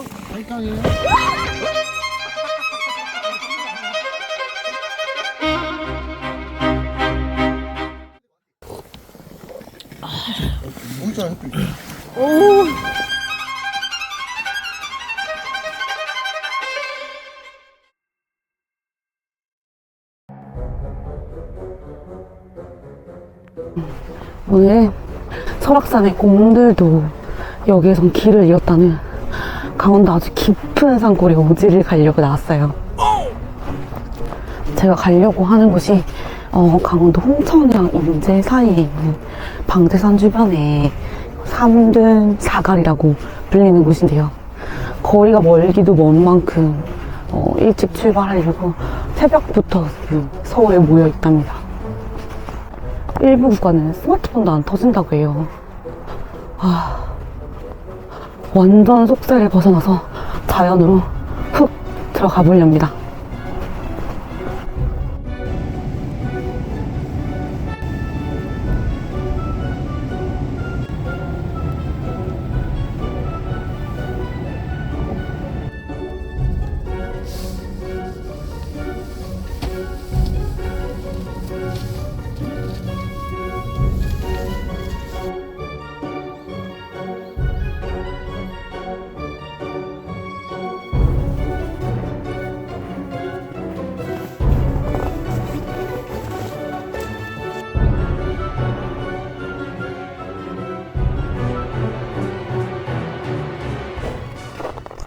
어, 발깡이에요. 진짜 햇빛. 오. 오늘 설악산의 공들도 여기에선 길을 잃었다는 강원도 아주 깊은 산골에 오지를 가려고 나왔어요. 제가 가려고 하는 곳이 어, 강원도 홍천이랑 인제 사이에 있는 방대산 주변에 삼든 사갈이라고 불리는 곳인데요. 거리가 멀기도 먼 만큼 어, 일찍 출발하려고 새벽부터 그 서울에 모여 있답니다. 일부 구간은 스마트폰도 안 터진다고 해요. 아, 완전 속세를 벗어나서 자연으로 푹 들어가 보렵니다.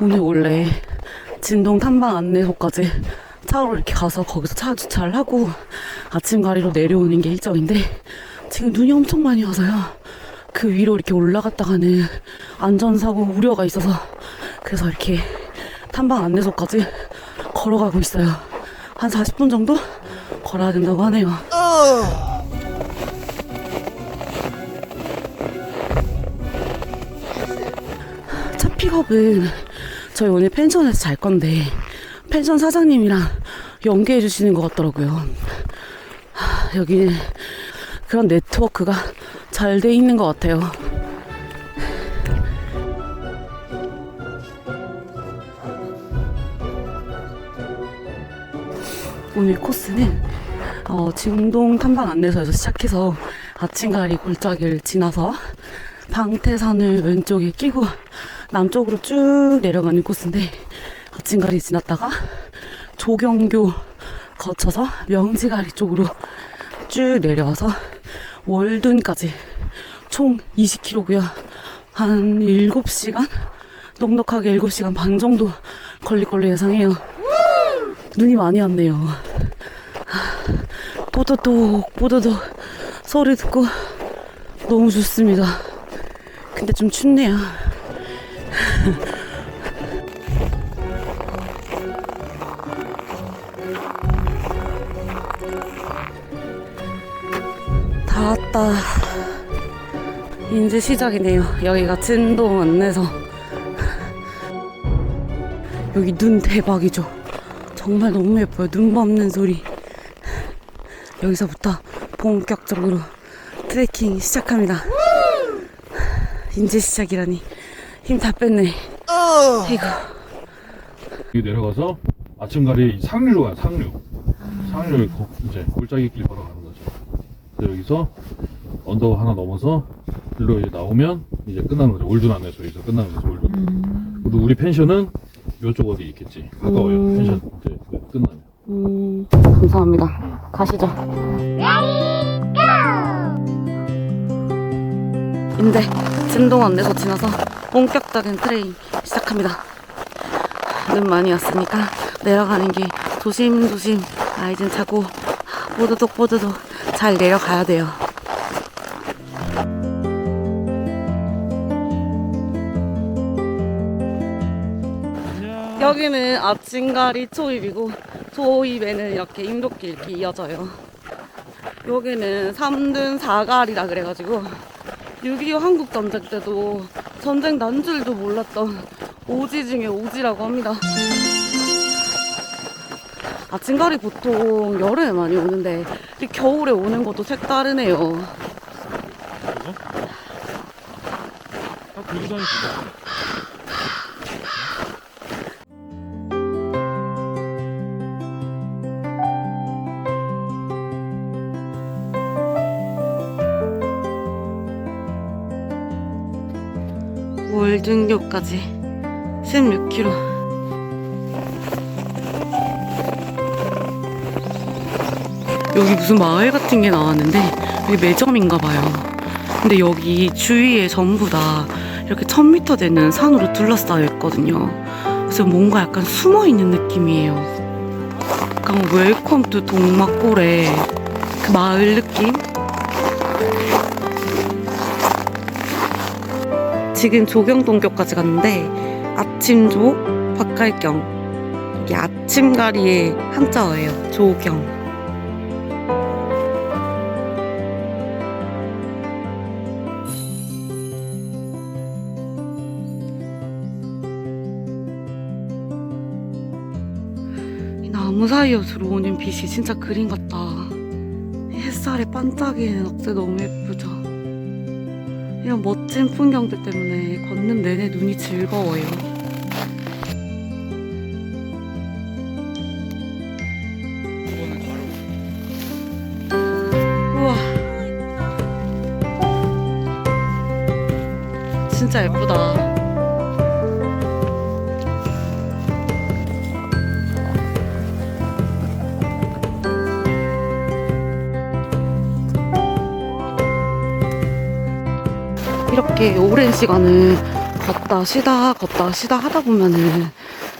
오늘 원래 진동 탐방 안내소까지 차로 이렇게 가서 거기서 차 주차를 하고 아침 가리로 내려오는 게 일정인데 지금 눈이 엄청 많이 와서요. 그 위로 이렇게 올라갔다가는 안전사고 우려가 있어서 그래서 이렇게 탐방 안내소까지 걸어가고 있어요. 한 40분 정도 걸어야 된다고 하네요. 차 픽업은 저희 오늘 펜션에서 잘 건데 펜션 사장님이랑 연계해 주시는 것 같더라고요. 하, 여기는 그런 네트워크가 잘 돼 있는 것 같아요. 오늘 코스는 어, 진동 탐방 안내소에서 시작해서 아침가리 골짜기를 지나서 방태산을 왼쪽에 끼고 남쪽으로 쭉 내려가는 코스인데 아침가리 지났다가 조경교 거쳐서 명지가리 쪽으로 쭉 내려와서 월둔까지 총 20km고요. 한 7시간? 넉넉하게 7시간 반 정도 걸릴 걸로 예상해요. 눈이 많이 왔네요. 하, 뽀드독 뽀드독 소리 듣고 너무 좋습니다. 근데 좀 춥네요. 다 왔다. 이제 시작이네요. 여기가 진동 안내서. 여기 눈 대박이죠. 정말 너무 예뻐요. 눈 밟는 소리. 여기서부터 본격적으로 트레킹 시작합니다. 이제 시작이라니 힘 다 뺐네. 이거 여기 내려가서 아침가리 상류로 가요, 상류. 상류 거- 이제 골짜기 길 걸어가는 거죠. 그래서 여기서 언덕 하나 넘어서 일로 이제 나오면 이제 끝나는 거죠. 올든 안에서 여기서 끝나는 거죠. 올든. 그리고 우리 펜션은 이쪽 어디 있겠지. 가까워요. 음. 펜션 이제 끝나면. 음, 감사합니다. 가시죠. 이제 진동 안내서 지나서 본격적인 트레인 시작합니다. 눈 많이 왔으니까 내려가는 길 조심조심 아이젠 차고 뽀드독 뽀드독 잘 내려가야 돼요. 여기는 아침가리 초입이고 초입에는 이렇게 인도길 이렇게 이어져요. 여기는 삼든 사갈이라 그래가지고 6.25 한국 전쟁 때도 전쟁 난 줄도 몰랐던 오지 중에 오지라고 합니다. 아침가리 보통 여름에 많이 오는데 이 겨울에 오는 것도 색다르네요. 아, 등교까지 16km. 여기 무슨 마을 같은 게 나왔는데 여기 매점인가 봐요. 근데 여기 주위에 전부 다 이렇게 1000m 되는 산으로 둘러싸여 있거든요. 그래서 뭔가 약간 숨어 있는 느낌이에요. 약간 웰컴 투 동막골의 그 마을 느낌? 지금 조경동교까지 갔는데 아침조 박갈경 이게 아침가리의 한자어예요. 조경. 이 나무 사이로 들어오는 빛이 진짜 그림 같다. 이 햇살에 반짝이는 억새 너무 예쁘죠. 이런 멋진 풍경들 때문에 걷는 내내 눈이 즐거워요. 우와. 진짜 예쁘다. 이렇게 오랜 시간을 걷다 쉬다 걷다 쉬다 하다 보면은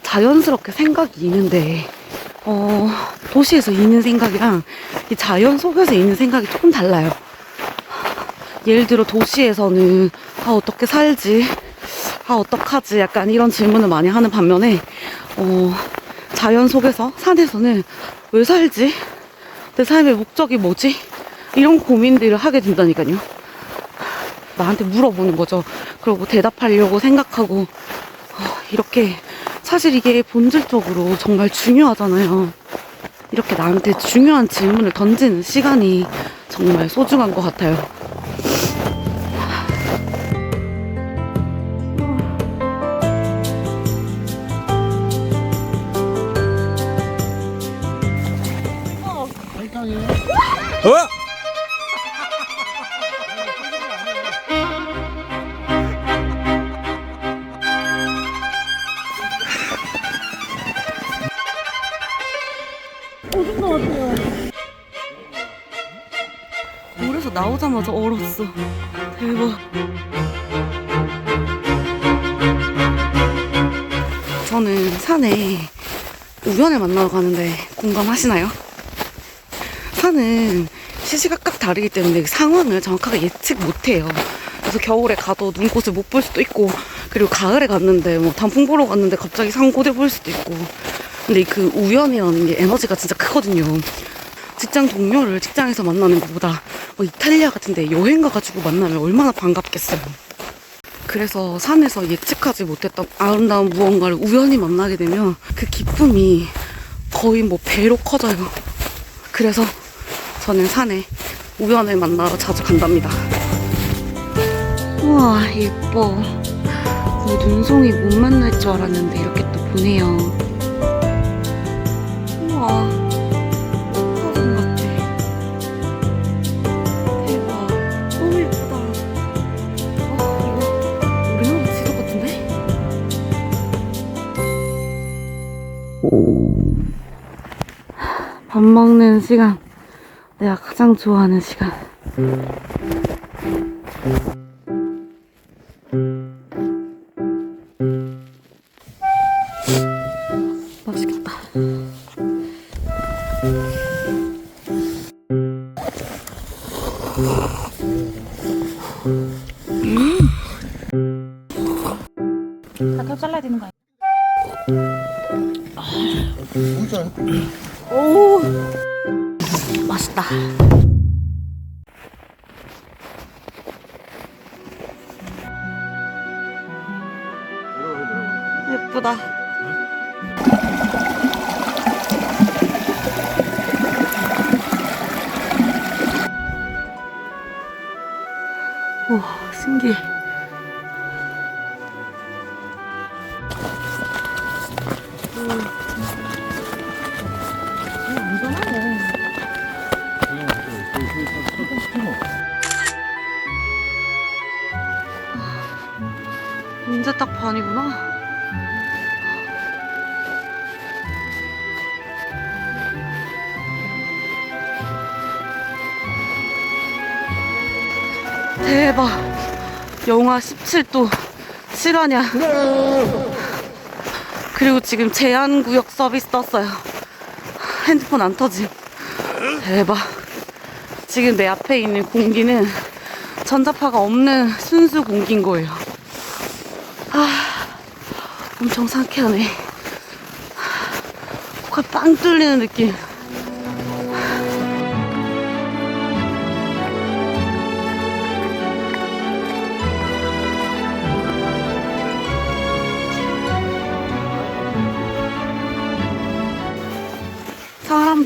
자연스럽게 생각이 있는데 어 도시에서 있는 생각이랑 이 자연 속에서 있는 생각이 조금 달라요. 예를 들어 도시에서는 아 어떻게 살지 아 어떡하지 약간 이런 질문을 많이 하는 반면에 어 자연 속에서 산에서는 왜 살지 내 삶의 목적이 뭐지 이런 고민들을 하게 된다니까요. 나한테 물어보는 거죠. 그리고 대답하려고 생각하고 어, 이렇게 사실 이게 본질적으로 정말 중요하잖아요. 이렇게 나한테 중요한 질문을 던지는 시간이 정말 소중한 것 같아요. 오자마자 얼었어. 대박. 저는 산에 우연을 만나러 가는데 공감하시나요? 산은 시시각각 다르기 때문에 그 상황을 정확하게 예측 못해요. 그래서 겨울에 가도 눈꽃을 못 볼 수도 있고, 그리고 가을에 갔는데 뭐 단풍 보러 갔는데 갑자기 산고대 볼 수도 있고. 근데 그 우연이라는 게 에너지가 진짜 크거든요. 직장 동료를 직장에서 만나는 것보다 뭐 이탈리아 같은데 여행 가가지고 만나면 얼마나 반갑겠어요. 그래서 산에서 예측하지 못했던 아름다운 무언가를 우연히 만나게 되면 그 기쁨이 거의 뭐 배로 커져요. 그래서 저는 산에 우연을 만나러 자주 간답니다. 우와, 예뻐. 이 눈송이 못 만날 줄 알았는데 이렇게 또 보네요. 우와. 밥 먹는 시간. 내가 가장 좋아하는 시간. 맛있겠다. 다 잘라야 되는 거 아니야? 오 맛있다. 예쁘다. 오 신기해. 진 대박. 영하 17도. 실화냐. 그리고 지금 제한구역 서비스 떴어요. 핸드폰 안 터짐. 대박. 지금 내 앞에 있는 공기는 전자파가 없는 순수 공기인 거예요. 아, 엄청 상쾌하네. 코가 빵 뚫리는 느낌.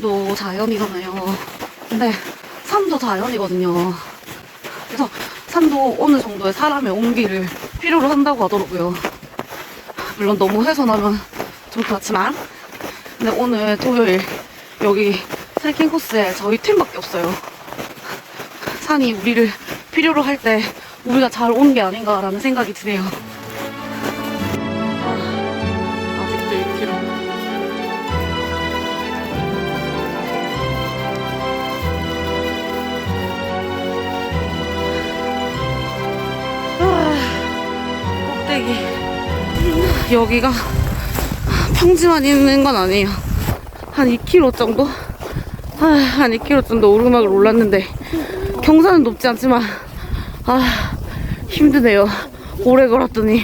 사람도 자연이잖아요. 근데 산도 자연이거든요. 그래서 산도 어느 정도의 사람의 온기를 필요로 한다고 하더라고요. 물론 너무 훼손하면 좀 그렇지만. 근데 오늘 토요일 여기 트레킹 코스에 저희 팀밖에 없어요. 산이 우리를 필요로 할 때 우리가 잘 온 게 아닌가라는 생각이 드네요. 아, 꼭대기. 여기가 평지만 있는 건 아니에요. 한 2km 정도? 아, 한 2km 정도 오르막을 올랐는데 경사는 높지 않지만 아 힘드네요. 오래 걸었더니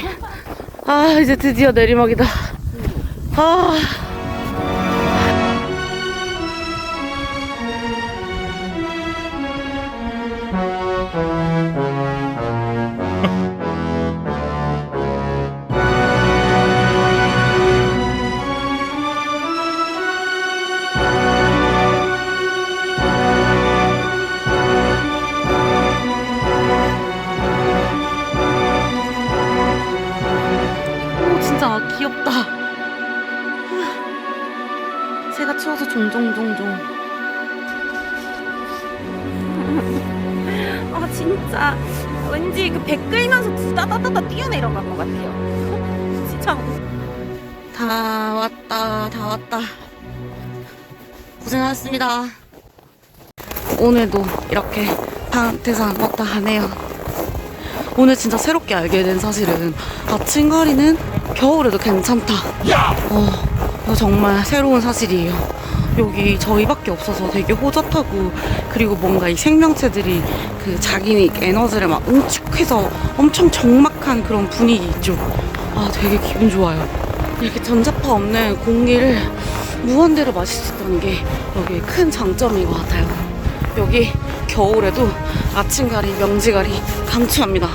아 이제 드디어 내리막이다. 아. 진짜 왠지 그 배 끌면서 두다다다다 뛰어내려갈 것 같아요. 진짜 다 왔다, 다 왔다. 고생하셨습니다. 오늘도 이렇게 방태산 왔다 하네요. 오늘 진짜 새롭게 알게 된 사실은 아침 가리는 겨울에도 괜찮다. 어, 이거 정말 새로운 사실이에요. 여기 저희밖에 없어서 되게 호젓하고 그리고 뭔가 이 생명체들이 그 자기 에너지를 막 응축해서 엄청 적막한 그런 분위기 있죠. 아, 되게 기분 좋아요. 이렇게 전자파 없는 공기를 무한대로 마실 수 있다는 게 여기의 큰 장점인 것 같아요. 여기 겨울에도 아침가리, 명지가리 강추합니다.